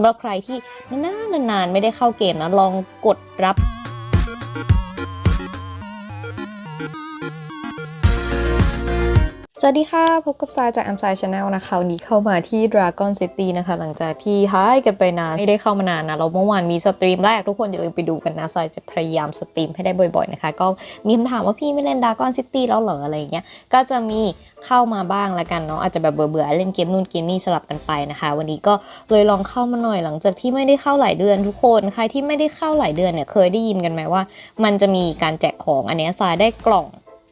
ำหรับใครที่นานๆไม่ได้เข้าเกมนะลองกดรับ สวัสดีค่ะ พบกับทรายจาก a m s i d Channel นะคะวันนี้เข้ามาที่ Dragon City นะคะ หลังจากที่หายกันไปนาน ไม่ได้เข้ามานานนะ เราเมื่อวานมีสตรีมแรก ทุกคนอย่าลืมไปดูกันนะทรายจะพยายามสตรีมให้ได้บ่อยๆนะคะ ก็มีคำถามว่าพี่ไม่เล่น Dragon City แล้วเหรออะไรเงี้ย ก็จะมีเข้ามาบ้างละกันเนาะอาจจะแบบเบื่อๆเล่นเกมนู่นเกมนี่สลับกันไปนะคะ วันนี้ก็เลยลองเข้ามาหน่อยหลังจากที่ไม่ได้เข้าหลายเดือน ทุกคนใครที่ไม่ได้เข้าหลายเดือนเนี่ยเคยได้ยินกันไหมว่า มันจะมีการแจกของอันเนี้ยทรายได้กล่อง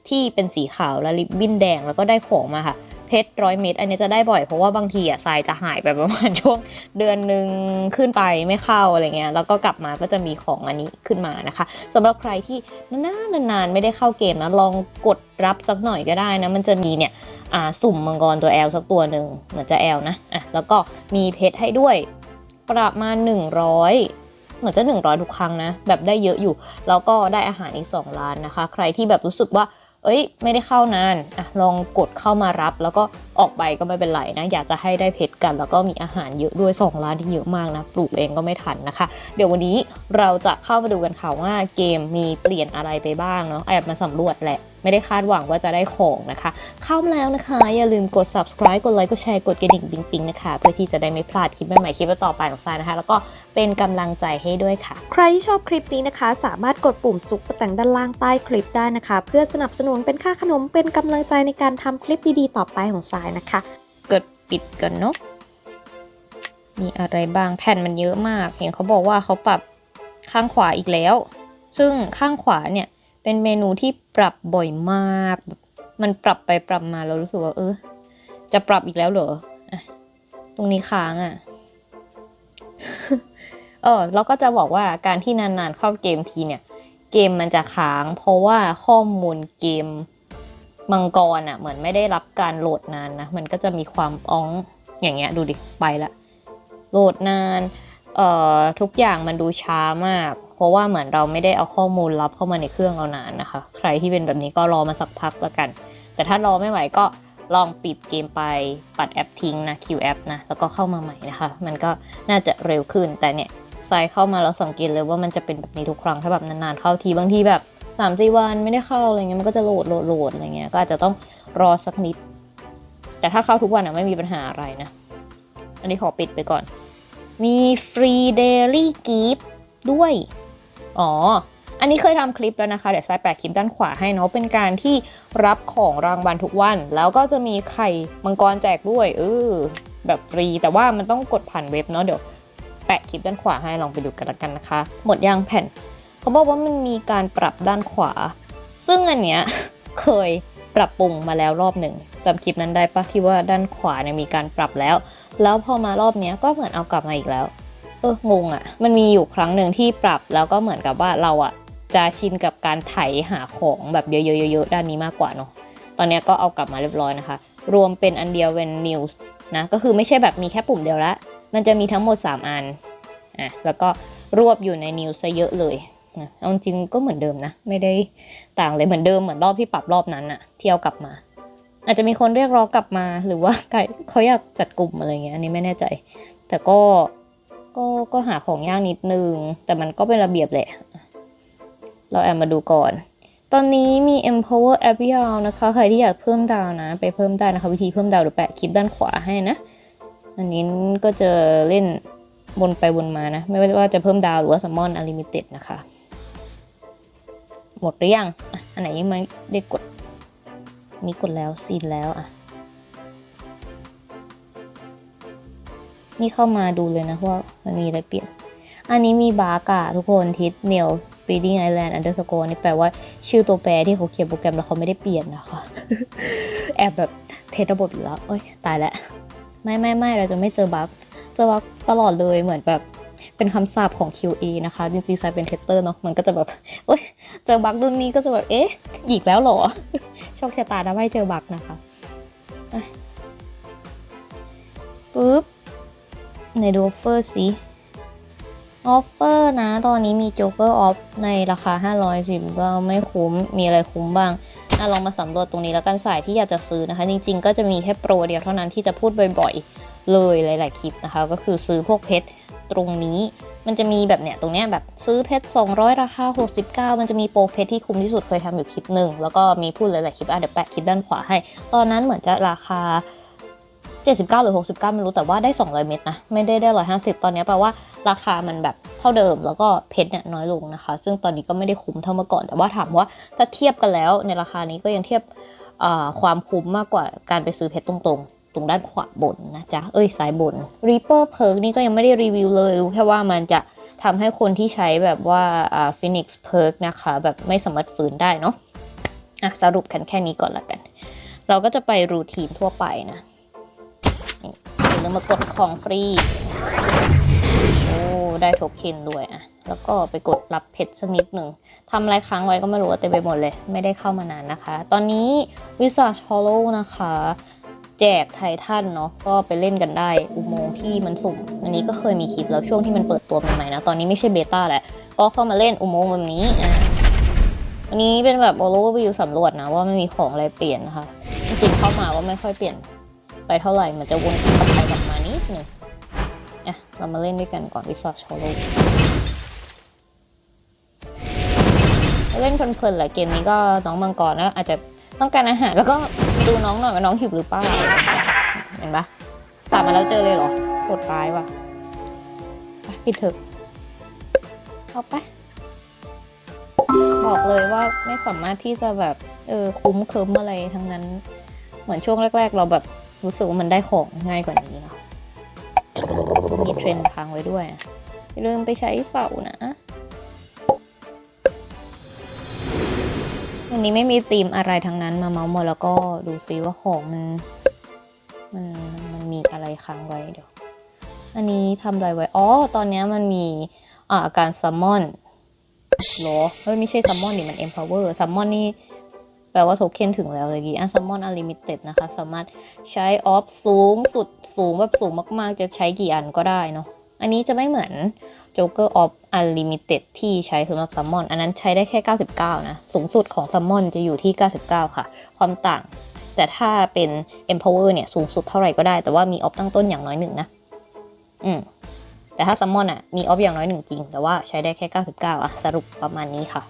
ที่เป็นสีขาวและริบบิ้นแดงแล้วก็ได้ของมาค่ะเพชรร้อยเม็ดอันนี้จะได้บ่อยเพราะว่าบางทีอะทรายจะหายไปประมาณช่วงเดือนหนึ่งขึ้นไปไม่เข้าอะไรเงี้ยแล้วก็กลับมาก็จะมีของอันนี้ขึ้นมานะคะสำหรับใครที่นานๆนานๆไม่ได้เข้าเกมนะลองกดรับสักหน่อยก็ได้นะมันจะมีเนี่ยอ่าสุ่มมังกรตัวแอลสักตัวหนึ่งเหมือนจะแอลนะอะแล้วก็มีเพชรให้ด้วยประมาณ 100เหมือนจะ 100 ทุกครั้งนะ แบบได้เยอะอยู่ แล้วก็ได้อาหารอีก 2 ล้านนะคะ ใครที่แบบรู้สึกว่า เอ้ย ไม่ได้เข้านานอะลองกดเข้ามารับ แล้วก็ออกไปก็ไม่เป็นไรนะ อยากจะให้ได้เพชรกัน แล้วก็มีอาหารเยอะด้วย2ร้านที่เยอะมากนะ ปลูกเองก็ไม่ทันนะคะ เดี๋ยววันนี้เราจะเข้ามาดูกันค่ะว่าเกมมีเปลี่ยนอะไรไปบ้างเนาะแอบมาสำรวจแหละ ไม่ได้คาดหวังว่าจะได้ของนะคะ เข้ามาแล้วนะคะ อย่าลืมกด subscribe กดไลค์กดแชร์กดกระดิ่งปิ๊งๆนะคะเพื่อที่จะได้ไม่พลาดคลิปใหม่ๆคลิปต่อไปของทรายนะคะ แล้วก็เป็นกำลังใจให้ด้วยค่ะ ใครที่ชอบคลิปนี้นะคะ สามารถกดปุ่มซุปเปอร์แต่งด้านล่างใต้คลิปได้นะคะ เพื่อสนับสนุนเป็นค่าขนมเป็นกำลังใจในการทำคลิปดีๆต่อไปของสายนะคะ กดปิดก่อนเนาะมีอะไรบ้างแผ่นมันเยอะมาก เห็นเขาบอกว่าเขาปรับข้างขวาอีกแล้ว ซึ่งข้างขวาเนี่ย เป็นเมนูที่ปรับบ่อยมากแบบมันปรับไปปรับมาเรารู้สึกว่าเออ จะปรับอีกแล้วเหรออะตรงนี้ค้างอะ่ะ เออแล้วก็จะบอกว่าการที่นานๆเข้าเกมทีเนี่ย เกมมันจะค้าง เพราะว่าข้อมูลเกมมังกรอะ เหมือนไม่ได้รับการโหลดนานนะ มันก็จะมีความอ้องอย่างเงี้ยดูดิไปละ โหลดนาน เอ่อทุกอย่างมันดูช้ามาก เพราะว่าเหมือนเราไม่ได้เอาข้อมูลรับเข้ามาในเครื่องเรานานนะคะ ใครที่เป็นแบบนี้ก็รอมาสักพักละกัน แต่ถ้ารอไม่ไหวก็ลองปิดเกมไปปัดแอปทิ้งนะ Q แอปนะแล้วก็เข้ามาใหม่นะคะ มันก็น่าจะเร็วขึ้นแต่เนี่ยใส่เข้ามาแล้วสังเกตเลยว่ามันจะเป็นแบบนี้ทุกครั้งถ้าแบบนานๆเข้าทีบางทีแบบสามสี่วันไม่ได้เข้าอะไรเงี้ยมันก็จะโหลดโหลดโหลดอะไรเงี้ยก็อาจจะต้องรอสักนิด แต่ถ้าเข้าทุกวันอะไม่มีปัญหาอะไรนะ อันนี้ขอปิดไปก่อน มีฟรีเดลี่กิฟด้วย อ๋อ อันนี้เคยทำคลิปแล้วนะคะ เดี๋ยวซ้ายแปะคลิปด้านขวาให้เนาะ เป็นการที่รับของรางวัลทุกวัน แล้วก็จะมีไข่มังกรแจกด้วย เออ แบบฟรี แต่ว่ามันต้องกดผ่านเว็บเนาะ เดี๋ยวแปะคลิปด้านขวาให้ลองไปดูกันละกันนะคะ หมดยางแผ่น เขาบอกว่ามันมีการปรับด้านขวา ซึ่งอันเนี้ยเคยปรับปรุงมาแล้วรอบหนึ่งจำคลิปนั้นได้ปะที่ว่าด้านขวาเนี่ยมีการปรับแล้ว แล้วพอมารอบเนี้ยก็เหมือนเอากลับมาอีกแล้ว อองงอะ่ะ มันมีอยู่ครั้งหนึ่งที่ปรับแล้วก็เหมือนกับว่าเราอะ่ะจะชินกับการไถหาของแบบเยอะๆๆด้านนี้มากกว่าเนาะตอนเนี้ยก็เอากลับมาเรียบร้อยนะคะ รวมเป็นอันเดียวเป็น news นะก็คือไม่ใช่แบบมีแค่ปุ่มเดียวละมันจะมีทั้งหมด 3 อันอะแล้วก็รวบอยู่ใน news ซะเยอะเลยนะเอาจริงก็เหมือนเดิมนะ ไม่ได้ต่างเลยเหมือนเดิมเหมือนรอบที่ปรับรอบนั้นอะเที่ยวกลับมา อาจจะมีคนเรียกร้องกลับมาหรือว่าเขาอยากจัดกลุ่มอะไรเงี้ยอันนี้ไม่แน่ใจ แต่ก็ ก็ก็หาของยากนิดนึง แต่มันก็เป็นระเบียบแหละ เราแอบมาดูก่อน ตอนนี้มี empower app ยาวนะคะ ใครที่อยากเพิ่มดาวนะ ไปเพิ่มได้นะคะ วิธีเพิ่มดาวเดี๋ยวแปะคลิปด้านขวาให้นะ อันนี้ก็จะเล่นวนไปวนมานะ ไม่ว่าจะเพิ่มดาวหรือว่า summon unlimited นะคะ หมดหรือยังอันไหนยังไม่ได้กดมีกดแล้วซีนแล้วอะ นี่เข้ามาดูเลยนะว่ามันมีอะไรเปลี่ยน อันนี้มีบาร์กอะทุกคนทิศเนล Speeding Island Underscore นี่แปลว่าชื่อตัวแปรที่เขาเขียนโปรแกรมแล้วเขาไม่ได้เปลี่ยนนะคะ แอบแบบเทสระบบอีกแล้วเอ้ยตายแล้ว ไม่ไม่ไม่เราจะไม่เจอบั๊กเจอบั๊กตลอดเลยเหมือนแบบเป็นคำสาปของ QA นะคะ จริงๆไซเป็นเทสเตอร์เนาะมันก็จะแบบเอ้ยเจอบั๊กรุ่นนี้ก็จะแบบเอ๊ะอีกแล้วหรอโชคชะตาทำให้เจอบั๊กนะคะอะปึ๊บ ในดูออฟเฟอร์สิออฟเฟอร์นะ ตอนนี้มีโจ๊กเกอร์ออฟในราคา 510 ก็ไม่คุ้ม มีอะไรคุ้มบ้างอะลองมาสำรวจตรงนี้แล้วกันสายที่อยากจะซื้อนะคะ จริง ๆ ก็จะมีแค่โปรเดียวเท่านั้นที่จะพูดบ่อยๆ เลยหลาย ๆ คลิปนะคะ ก็คือซื้อพวกเพชรตรงนี้มันจะมีแบบเนี้ยตรงเนี้ยแบบซื้อเพชร 200 ราคา 69 มันจะมีโปรเพชรที่คุ้มที่สุดเคยทำอยู่คลิปหนึ่ง แล้วก็มีพูดหลายๆคลิปอะเดี๋ยวแปะคลิปด้านขวาให้ ตอนนั้นเหมือนจะราคา 79 หรือ 69 ไม่รู้แต่ว่าได้ 200 เม็ดนะ ไม่ได้ได้ 150 ตอนนี้แปลว่าราคามันแบบเท่าเดิมแล้วก็เพชรเนี่ยน้อยลงนะคะ ซึ่งตอนนี้ก็ไม่ได้คุ้มเท่าเมื่อก่อน แต่ว่าถามว่าถ้าเทียบกันแล้วในราคานี้ก็ยังเทียบความคุ้มมากกว่าการไปซื้อเพชรตรงๆ ตรงด้านขวาบนนะจ๊ะ เอ้ยซ้ายบน Reaper Perk นี่ก็ยังไม่ได้รีวิวเลยรู้แค่ว่ามันจะทำให้คนที่ใช้แบบว่าอ่า Phoenix Perk นะคะ แบบไม่สามารถฟื้นได้เนาะอะสรุปกันแค่นี้ก่อนละกัน เราก็จะไปรูทีนทั่วไปนะ อย่าลืมมากดของฟรี โอ้ ได้โทเค็นด้วยอะแล้วก็ไปกดรับเพชรสักนิดหนึ่งทำอะไรค้างไว้ก็ไม่รู้เต็มไปหมดเลย ไม่ได้เข้ามานานนะคะ ตอนนี้วิสาชอลโลนะคะ แจกไททันเนาะก็ไปเล่นกันได้ อุโมงค์ที่มันสุ่ม อันนี้ก็เคยมีคลิปแล้วช่วงที่มันเปิดตัวใหม่ๆนะ ตอนนี้ไม่ใช่เบต้าแหละ ก็เข้ามาเล่นอุโมงค์แบบนี้อะอันนี้เป็นแบบโอโลวิวสำรวจนะว่าไม่มีของอะไรเปลี่ยนนะคะ จริงเข้ามาว่าไม่ค่อยเปลี่ยน ไปเท่าไหร่มันจะวนกลับไปกลับมานิดหนึ่งอะเรามาเล่นด้วยกันก่อนวิสาชอโลเล่นเพลินๆแหละเกมนี้ก็น้องมังกรนะอาจจะต้องการอาหารแล้วก็ดูน้องหน่อยว่าน้องหิวหรือเปล่าเห็นปะสาดมาแล้วเจอเลยเหรอโหดร้ายว่ะไปปิดเถอะเอาไปบอกเลยว่าไม่สามารถที่จะแบบเออคุ้มเคิมอะไรทั้งนั้น เหมือนช่วงแรก ๆ เราแบบ รู้สึกว่ามันได้ของง่ายกว่านี้เนาะมีเทรนพังไว้ด้วยอย่าลืมไปใช้เสานะวันนี้ไม่มีธีมอะไรทั้งนั้นมาเมาส์หมดแล้วก็ดูซิว่าของมันมันมันมีอะไรค้างไว้เดี๋ยว อันนี้ทำอะไรไว้ อ๋อ ตอนนี้มันมีอ่าการซัมมอนหรอเฮ้ยไม่ใช่ซัมมอนนี่มัน empower ซัมมอนนี่ แปลว่าโทเค็นถึงแล้วเลยกี้อันซัมมอนอลิมิเต็ดนะคะ สามารถใช้ออฟสูงสุดสูงแบบสูงมากๆ จะใช้กี่อันก็ได้เนาะอันนี้จะไม่เหมือน Joker of Unlimited ที่ใช้สำหรับซัมมอน อันนั้นใช้ได้แค่ 99 นะ สูงสุดของซัมมอนจะอยู่ที่ 99 ค่ะ ความต่าง แต่ถ้าเป็น Empower เนี่ย สูงสุดเท่าไหร่ก็ได้ แต่ว่ามีออฟตั้งต้นอย่างน้อยหนึ่งนะ อืม แต่ถ้าซัมมอนอะมีออฟอย่างน้อยหนึ่งจริง แต่ว่าใช้ได้แค่ 99 อะ สรุปประมาณนี้ค่ะ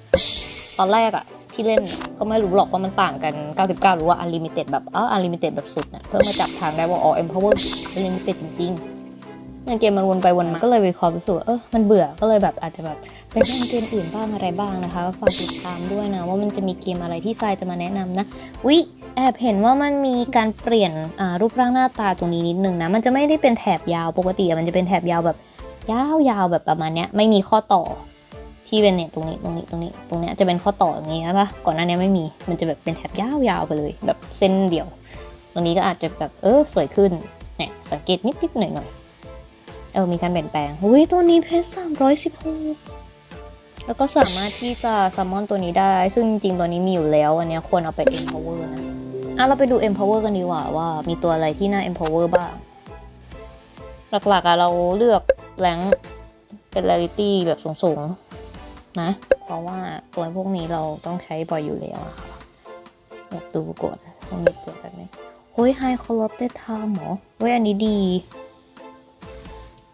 ตอนแรกอะ ที่เล่นก็ไม่รู้หรอกว่ามันต่างกัน 99 หรือว่า Unlimited แบบอ๋อ Unlimited แบบสุดเนี่ยเพิ่งมาจับทางได้ว่าอ๋อ Empower Unlimited จริงๆเนเกมมันวนไปวนมาก็เลยมีความรู้สึกว่เออมันเบื่อก็เลยแบบอาจจะแบบไปเล่นเกมอื่นบ้างอะไรบ้างนะคะก็ฝากติดตามด้วยนะ ว่ามันจะมีเกมอะไรที่ทรายจะมาแนะนำนะวิแอบเห็นว่ามันมีการเปลี่ยนรูปร่างหน้าตาตรงนี้นิดนึงนะมันจะไม่ได้เป็นแถบยาวปกติอะมันจะเป็นแถบยาวแบบยาวๆแบบประมาณเนี้ยไม่มีข้อต่อ ที่เป็นเนี่ยตรงนี้ตรงนี้ตรงนี้ตรงเนี้ยจะเป็นข้อต่ออย่างงี้ใช่ปะก่อนหน้านี้ไม่มีมันจะแบบเป็นแถบยาวๆไปเลยแบบเส้นเดียว ตรงนี้ก็อาจจะแบบเออสวยขึ้นเนี่ยสังเกตนิดๆหน่อยๆเออมีการเปลี่ยนแปลงอุ้ยตัวนี้เพชรสามร้อยสิบหกแล้วก็สามารถที่จะซัมมอนตัวนี้ได้ ซึ่งจริงๆตัวนี้มีอยู่แล้ว อันเนี้ยควรเอาไป empower นะอะเราไปดู empower กันดีกว่าว่ามีตัวอะไรที่น่า empower บ้าง หลักๆอะเราเลือกแรงเป็น rarity แบบสูงๆ นะ เพราะว่าตัวพวกนี้เราต้องใช้บ่อยอยู่แล้วอะค่ะแบบดูก่อนว่ามีตัวแบบไหนเฮ้ย High Corrupted Time หรอเฮ้ยอันนี้ดี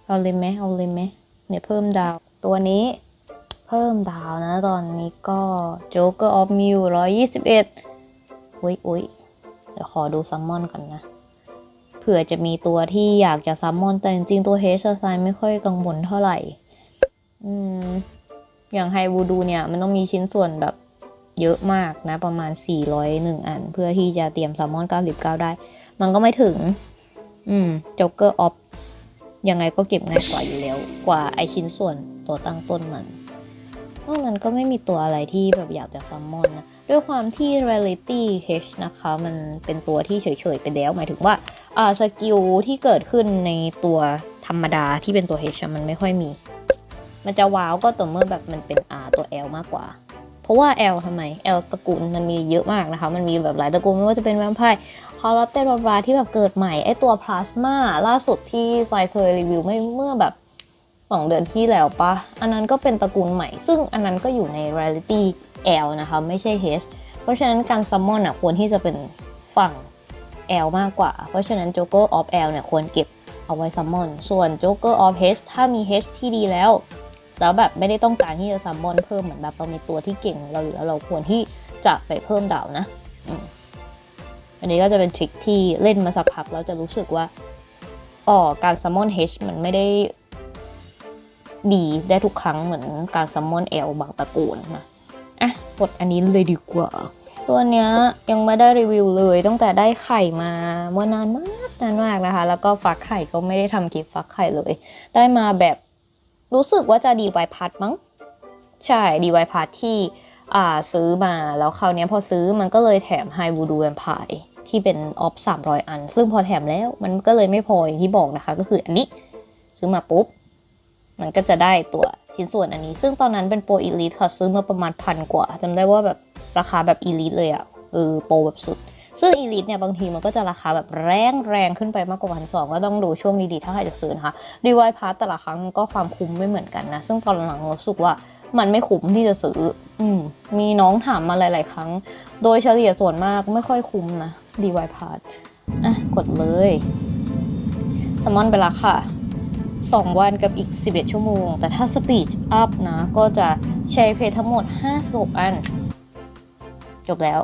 เอาเลยไหมเอาเลยไหมเนี่ยเพิ่มดาวตัวนี้เพิ่มดาวนะ ตอนนี้ก็ Joker of Mew 121อุ้ยอุ้ยเดี๋ยวขอดูซัมมอนกันนะเผื่อจะมีตัวที่อยากจะซัมมอนแต่จริงๆตัวเฮชไซไม่ค่อยกังวลเท่าไหร่ อืม อย่างไฮวูดูเนี่ยมันต้องมีชิ้นส่วนแบบเยอะมากนะประมาณ 401 อัน เพื่อที่จะเตรียมซัมอน 99 ได้ มันก็ไม่ถึง อืมจ็อกเกอร์ออฟยังไงก็เก็บง่ายกว่าอยู่แล้ว กว่าไอชิ้นส่วนตัวตั้งต้นมันนอกนั้นก็ไม่มีตัวอะไรที่แบบอยากจะซัมมอนนะ ด้วยความที่ Reality H นะคะ มันเป็นตัวที่เฉยๆไปแล้ว หมายถึงว่าอ่าสกิลที่เกิดขึ้นในตัวธรรมดาที่เป็นตัว H มันไม่ค่อยมี มันจะว้าวก็ต่อเมื่อแบบมันเป็น R ตัว L มากกว่า เพราะว่า L ทำไม L ตระกูลมันมีเยอะมากนะคะ มันมีแบบหลายตระกูลไม่ว่าจะเป็นแวมไพร์คาร์ลเตอร์บราที่แบบเกิดใหม่ ไอตัวพลาสมาล่าสุดที่ไซเคยรีวิวไม่เมื่อแบบสองเดือนที่แล้วปะ อันนั้นก็เป็นตระกูลใหม่ ซึ่งอันนั้นก็อยู่ใน Reality L นะคะ ไม่ใช่ H เพราะฉะนั้นการซัมมอนอะควรที่จะเป็นฝั่ง L มากกว่า เพราะฉะนั้น Joker of L เนี่ยควรเก็บเอาเอาไว้ซัมมอน ส่วน Joker of H ถ้ามี H ที่ดีแล้ว แล้วแบบไม่ได้ต้องการที่จะซัมมอนเพิ่มเหมือนแบบเรามีตัวที่เก่งเราอยู่แล้วเราควรที่จะไปเพิ่มดาวนะอันนี้ก็จะเป็นทริคที่เล่นมาสักพักแล้วจะรู้สึกว่าอ๋อการซัมมอน H มันไม่ได้ดีได้ทุกครั้งเหมือนการซัมมอน L บางตระกูลนะอะกดอันนี้เลยดีกว่า ตัวเนี้ยยังไม่ได้รีวิวเลยตั้งแต่ได้ไข่มาเมื่อนานมากนานมากนะคะ แล้วก็ฟักไข่ก็ไม่ได้ทำคลิปฟักไข่เลย ได้มาแบบ รู้สึกว่าจะดีไวพัดมั้ง ใช่ดีไวพัดที่อ่าซื้อมาแล้วคราวนี้พอซื้อมันก็เลยแถมไฮวูดูแวมไพร์ที่เป็นออฟ300 อัน ซึ่งพอแถมแล้วมันก็เลยไม่พออย่างที่บอกนะคะ ก็คืออันนี้ซื้อมาปุ๊บ มันก็จะได้ตัวชิ้นส่วนอันนี้ ซึ่งตอนนั้นเป็นโปรอีลิทค่ะ ซื้อมาประมาณพันกว่าจำได้ว่าแบบราคาแบบอีลิทเลยอะเออโปรแบบสุด ซึ่งอีลิทเนี่ยบางทีมันก็จะราคาแบบแรงแรงขึ้นไปมากกว่าพันสองก็ต้องดูช่วงดีๆถ้าใครจะซื้อนะคะดีไวพาร์ตแต่ละครั้งก็ความคุ้มไม่เหมือนกันนะ ซึ่งตอนหลังรู้สึกว่ามันไม่คุ้มที่จะซื้อ อืมมีน้องถามมาหลาย ๆ ครั้ง โดยเฉลี่ยส่วนมากไม่ค่อยคุ้มนะดีไวพาร์ตอะกดเลยสมอนไปละค่ะ 2 วันกับอีก 11 ชั่วโมง แต่ถ้า Speed Up นะ ก็จะใช้เพจทั้งหมด 56 อัน จบแล้ว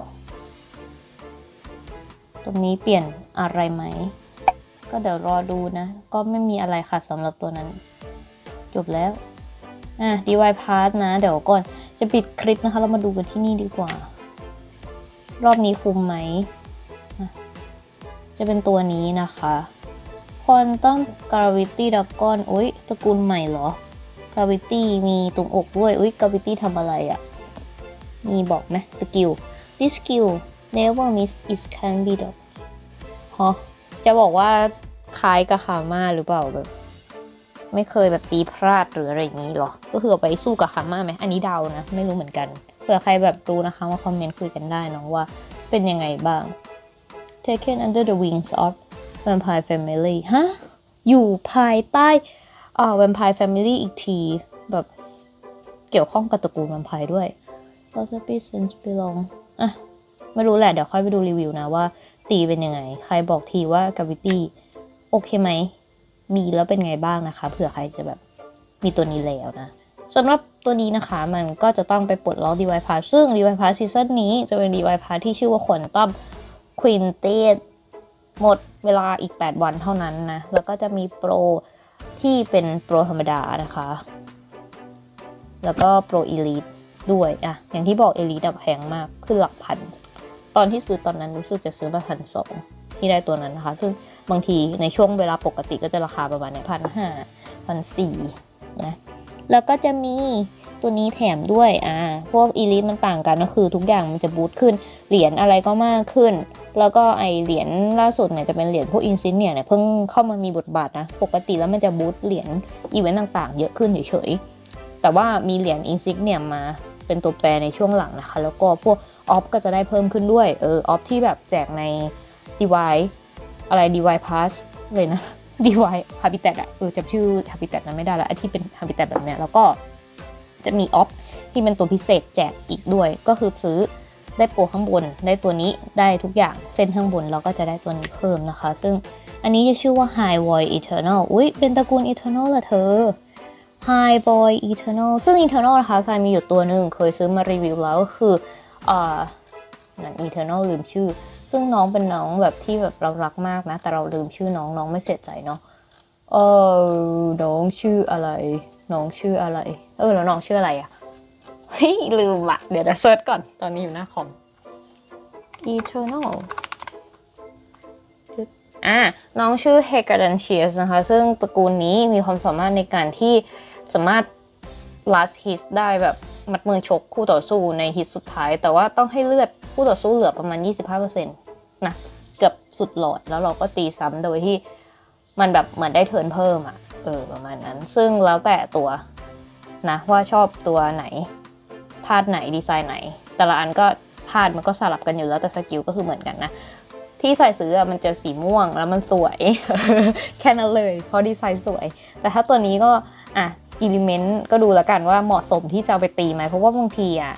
รงนี้เปลี่ยนอะไรไหม ก็เดี๋ยวรอดูนะ ก็ไม่มีอะไรค่ะสำหรับตัวนั้น จบแล้ว อะ DY Pass นะ เดี๋ยวก่อนจะปิดคลิปนะคะ เรามาดูกันที่นี่ดีกว่า รอบนี้คุมไหม จะเป็นตัวนี้นะคะควอนตัมกราวิตี้ดักกอนอุ้ยตระกูลใหม่เหรอกราวิตี้มีตรงอกด้วย อุ้ยกราวิตี้ทำอะไรอะ่ะ มีบอกไหมสกิล this skill never miss it can be done ฮะจะบอกว่าคล้ายกับคาม่าหรือเปล่าแบบ ไม่เคยแบบตีพลาดหรืออะไรอย่างนี้หรอ ก็คือเอไปสู้กับคาม่าไหมอันนี้เดานะ ไม่รู้เหมือนกันเผื่อใครแบบรู้นะคะมาคอมเมนต์คุยกันได้เนาะว่าเป็นยังไงบ้าง taken under the wings of Vampire Family ฮะอยู่ภายใต้อ่า Vampire Family อีกทีแบบเกี่ยวข้องกับตระกูล Vampire ด้วย p o s i b l since belong อะ ไม่รู้แหละเดี๋ยวค่อยไปดูรีวิวนะว่าตีเป็นยังไง ใครบอกทีว่า Gravity โอเคไหมมีแล้วเป็นไงบ้างนะคะ เผื่อใครจะแบบมีตัวนี้แล้วนะสำหรับตัวนี้นะคะมันก็จะต้องไปปลดล็อก DY Pass ซึ่ง DY Pass ซีซั่นนี้จะเป็น DY Pass ที่ชื่อว่า Quantum Quintet หมดเวลาอีก 8 วันเท่านั้นนะ แล้วก็จะมีโปรที่เป็นโปรธรรมดานะคะ แล้วก็โปรอีลิทด้วยอะอย่างที่บอกเอลิทแพงมาก ขึ้นหลักพัน ตอนที่ซื้อตอนนั้นรู้สึกจะซื้อมาพันสองที่ได้ตัวนั้นนะคะ ซึ่งบางทีในช่วงเวลาปกติก็จะราคาประมาณเนี่ยพันห้าพันสี่นะแล้วก็จะมีตัวนี้แถมด้วย อ่า พวกอีลิทมันต่างกันก็คือทุกอย่างมันจะบูตขึ้น เหรียญอะไรก็มากขึ้น แล้วก็ไอเหรียญล่าสุดเนี่ยจะเป็นเหรียญพวกอินซินเนี่ยเนี่ยเพิ่งเข้ามามีบทบาทนะ ปกติแล้วมันจะบูตเหรียญอีเวนต์ต่างๆ เยอะขึ้นเฉยๆ แต่ว่ามีเหรียญอินซิกเนี่ยมา เป็นตัวแปรในช่วงหลังนะคะ แล้วก็พวกออฟก็จะได้เพิ่มขึ้นด้วย เออออฟที่แบบแจกใน d y อะไร d y pass เลยนะ d y habitat อะเออจำชื่อ habitat นั้นไม่ได้ละไอที่เป็น habitat แบบเนี้ยแล้วก็จะมีออฟที่เป็นตัวพิเศษแจกอีกด้วย ก็คือซื้อได้โปรข้างบน ได้ตัวนี้ได้ทุกอย่างเส้นข้างบนเราก็จะได้ตัวนี้เพิ่มนะคะ ซึ่งอันนี้จะชื่อว่า High Void Eternal อุ้ยเป็นตระกูล Eternal เหรอเธอ High Void Eternal ซึ่ง Eternal นะคะทรายมีอยู่ตัวหนึ่งเคยซื้อมารีวิวแล้วก็คืออ่านั่น Eternal ลืมชื่อ ซึ่งน้องเป็นน้องแบบที่แบบเรารักมากนะ แต่เราลืมชื่อน้องน้องไม่เสียใจเนาะเออน้องชื่ออะไร น้องชื่ออะไร เออแล้วน้องชื่ออะไรอะเฮ้ยลืมอะเดี๋ยวจะเซิร์ชก่อนตอนนี้อยู่หน้าคอม Eternal อะน้องชื่อ h e g a r d a n c h i u s นะคะ ซึ่งตระกูลนี้มีความสามารถในการที่ สามารถ last hit ได้แบบมัดมือชกคู่ต่อสู้ในฮิตสุดท้าย แต่ว่าต้องให้เลือดคู่ต่อสู้เหลือประมาณ 25%นะเกือบสุดหลอดแล้วเราก็ตีซ้ำโดยที่มันแบบเหมือนได้เทิร์นเพิ่มอะเออประมาณนั้น ซึ่งแล้วแต่ตัวนะว่าชอบตัวไหนธาตุไหนดีไซน์ไหน แต่ละอันก็ธาตุมันก็สลับกันอยู่แล้วแต่สกิลก็คือเหมือนกันนะ ที่ใส่ซื้อมันจะสีม่วงแล้วมันสวย แค่นั้นเลย เพราะดีไซน์สวย แต่ถ้าตัวนี้ก็อะ อิเลเมนต์ก็ดูแล้วกันว่าเหมาะสมที่จะเอาไปตีไหมเพราะว่าบางทีอะ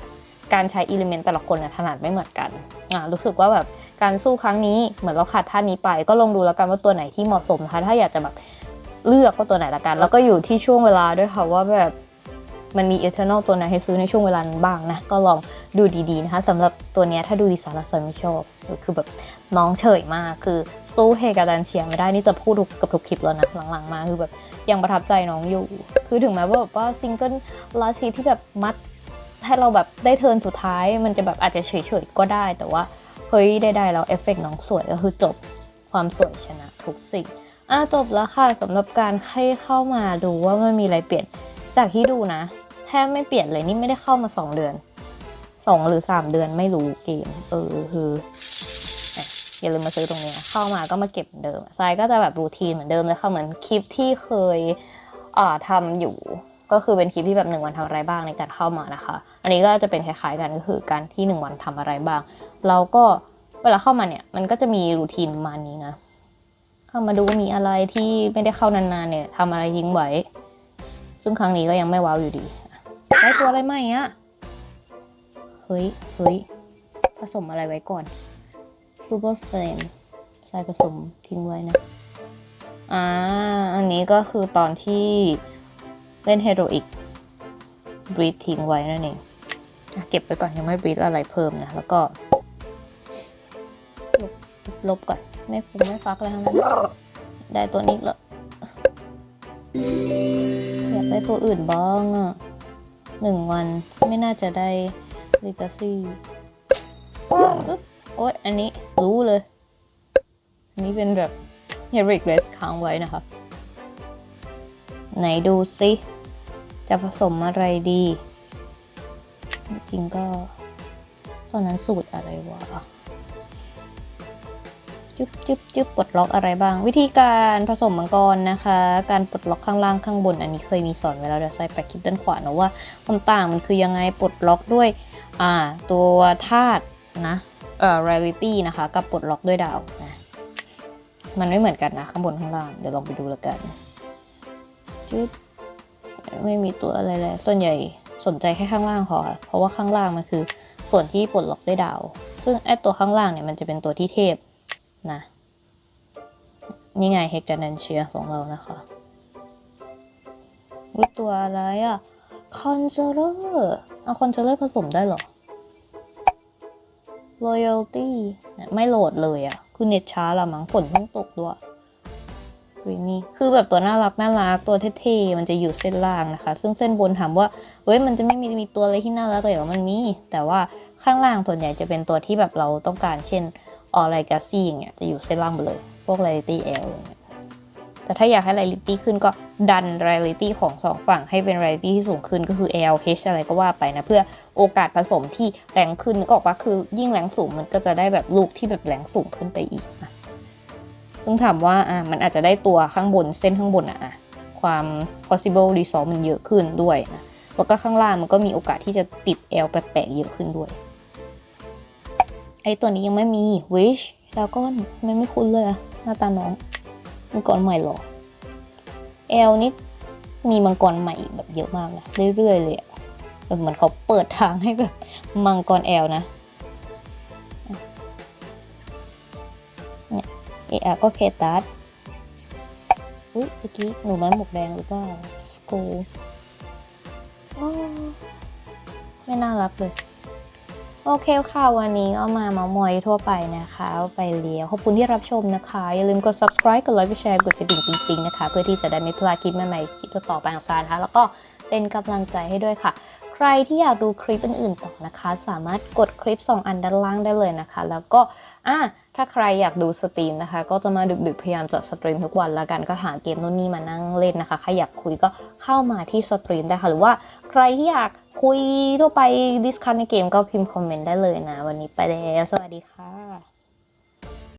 การใช้อิเลเมนต์แต่ละคนถนัดไม่เหมือนกันอะรู้สึกว่าแบบการสู้ครั้งนี้เหมือนเราขาดท่านี้ไป ก็ลองดูแล้วกันว่าตัวไหนที่เหมาะสมนะคะถ้าอยากจะแบบเลือกว่าตัวไหนละกัน แล้วก็อยู่ที่ช่วงเวลาด้วยค่ะว่าแบบ มันมี Eternal ตัวไหนให้ซื้อในช่วงเวลานั้นบ้างนะ ก็ลองดูดีๆนะคะสำหรับตัวนี้ถ้าดูดีสาระสอยไม่ชอบคือแบบน้องเฉยมากคือสู้เฮกาดันเชียไม่ได้นี่จะพูดกกับทุกคลิปแล้วนะหลังๆมาคือแบบยังประทับใจน้องอยู่ คือถึงแม้ว่าแบบว่าซิงเกิลลาชีที่แบบมัดให้เราแบบได้เทิร์นสุดท้ายมันจะแบบอาจจะเฉยๆก็ได้ แต่ว่าเฮ้ยได้ๆแล้วเอฟเฟกต์น้องสวยก็คือจบความสวยชนะทุกสิ่งอะจบแล้วค่ะสำหรับการให้เข้ามาดูว่ามันมีอะไรเปลี่ยนจากที่ดูนะ แทบไม่เปลี่ยนเลยนี่ไม่ได้เข้ามา2เดือน2หรือ3เดือนไม่รู้เกม เออคืออย่าลืมมาซื้อตรงนี้ เข้ามาก็มาเก็บเดิมทรายก็จะแบบรูทีนเหมือนเดิมเลยค่ะเหมือนคลิปที่เคยอ่าทำอยู่ ก็คือเป็นคลิปที่แบบหนึ่งวันทำอะไรบ้างในการเข้ามานะคะ อันนี้ก็จะเป็นคล้ายๆกันก็คือการที่หนึ่งวันทำอะไรบ้าง เราก็เวลาเข้ามาเนี่ยมันก็จะมีรูทีนประมาณนี้นะเข้ามาดูว่ามีอะไรที่ไม่ได้เข้านานๆเนี่ยทำอะไรทิ้งไว้ ซึ่งครั้งนี้ก็ยังไม่ว้าวอยู่ดี ได้ตัวอะไรใหม่อะเฮ้ย เฮ้ย ผสมอะไรไว้ก่อนซูเปอร์เฟรมใส่ผสมทิ้งไว้นะ อ่า อันนี้ก็คือตอนที่เล่น Heroic บรีดทิ้งไว้นั่นเองอเก็บไปก่อนยังไม่บรีดอะไรเพิ่มนะ แล้วก็ลบลบก่อน ไม่ฟุ้งไม่ฟักอะไรทั้งนั้น ได้ตัวนี้แล้วอยากได้ตัวอื่นบ้างอะ หนึ่งวันไม่น่าจะได้ลิกาซี่ปึ๊บโอ๊ยอันนี้รู้เลย อันนี้เป็นแบบเฮริกเรสค้างไว้นะคะ ไหนดูซิ จะผสมอะไรดี จริงก็ตอนนั้นสูตรอะไรวะ จุ๊บจุ๊บจุ๊บปลดล็อกอะไรบ้าง วิธีการผสมมังกรนะคะ การปลดล็อกข้างล่างข้างบน อันนี้เคยมีสอนไว้แล้วเดี๋ยวใส่แปะคลิปด้านขวานะว่าความต่างมันคือยังไงปลดล็อกด้วยอ่าตัวธาตุนะเอ่อ rarity นะคะ กับปลดล็อกด้วยดาวนะมันไม่เหมือนกันนะข้างบนข้างล่าง เดี๋ยวลองไปดูแล้วกันจุ๊บไม่มีตัวอะไรเลยส่วนใหญ่สนใจแค่ข้างล่างพอเพราะว่าข้างล่างมันคือส่วนที่ปลดล็อกด้วยดาว ซึ่งไอตัวข้างล่างเนี่ยมันจะเป็นตัวที่เทพ นะ นี่ไงเฮก a น a นเชียของเรานะคะรูปตัวอะไรอะคอนเจอร์เอาคอนเจอร์ผสมได้หรอ loyalty เนี่ยไม่โหลดเลยอะคือเน็ตช้าละมั้งฝนเพิ่งตกด้วยรีนี่คือแบบตัวน่ารักน่ารักตัวเท่ๆมันจะอยู่เส้นล่างนะคะ ซึ่งเส้นบนถามว่าเฮ้ยมันจะไม่มีมีตัวอะไรที่น่ารักเลยหรอมันมี แต่ว่าข้างล่างส่วนใหญ่จะเป็นตัวที่แบบเราต้องการเช่น ออไลกาซี่อย่างเงี้ยจะอยู่เส้นล่างไปเลย พวก Reality L อะไรเงี้ยแต่ถ้าอยากให้ Reality ขึ้นก็ดัน Reality ของสองฝั่งให้เป็น Reality ที่สูงขึ้นก็คือ L H อะไรก็ว่าไปนะ เพื่อโอกาสผสมที่แรงขึ้นก็ออกปะคือยิ่งแรงสูงมันก็จะได้แบบลูกที่แบบแรงสูงขึ้นไปอีกนะซึ่งถามว่าอะมันอาจจะได้ตัวข้างบนเส้นข้างบนอะอะความ possible result มันเยอะขึ้นด้วยนะแล้วก็ข้างล่างมันก็มีโอกาสที่จะติด L แปลกๆเยอะขึ้นด้วย ไอตัวนี้ยังไม่มี wish แล้วก็ไม่ไม่คุ้นเลยหน้าตาน้องมังกรใหม่หรอแอลนี่มีมังกรใหม่แบบเยอะมากนะเรื่อยๆเลยแบบเหมือนเขาเปิดทางให้แบบมังกรแอลนะเนี่ยเอะก็เคตัสอุ้ยเมื่อกี้หนูน้อยหมวกแดงหรือเปล่าสโกไม่น่ารักเลย โอเคค่ะ วันนี้ก็มาเมามอยทั่วไปนะคะ ไปเลี้ยวขอบคุณที่รับชมนะคะ อย่าลืมกด subscribe กดไลค์กดแชร์กดกระดิ่งปิ๊งๆนะคะ เพื่อที่จะได้ไม่พลาดคลิปใหม่ๆคลิปต่อๆไปของซานนะคะแล้วก็เป็นกำลังใจให้ด้วยค่ะ ใครที่อยากดูคลิปอื่นๆต่อนะคะ สามารถกดคลิป 2 อันด้านล่างได้เลยนะคะ แล้วก็อะ ถ้าใครอยากดูสตรีมนะคะ ก็จะมาดึกๆพยายามจะสตรีมทุกวันละกันก็หาเกมนู่นนี่มานั่งเล่นนะคะ ใครอยากคุยก็เข้ามาที่สตรีมได้ค่ะ หรือว่าใครที่อยากคุยทั่วไปดิสคัทในเกมก็พิมพ์คอมเมนต์ได้เลยนะ วันนี้ไปแล้ว สวัสดีค่ะ